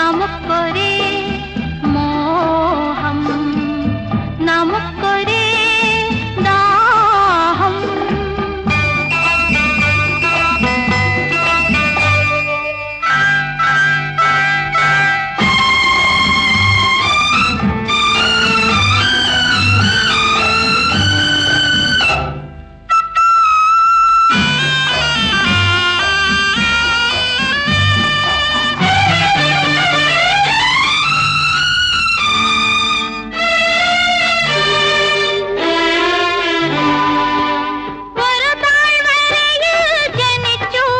নাম করে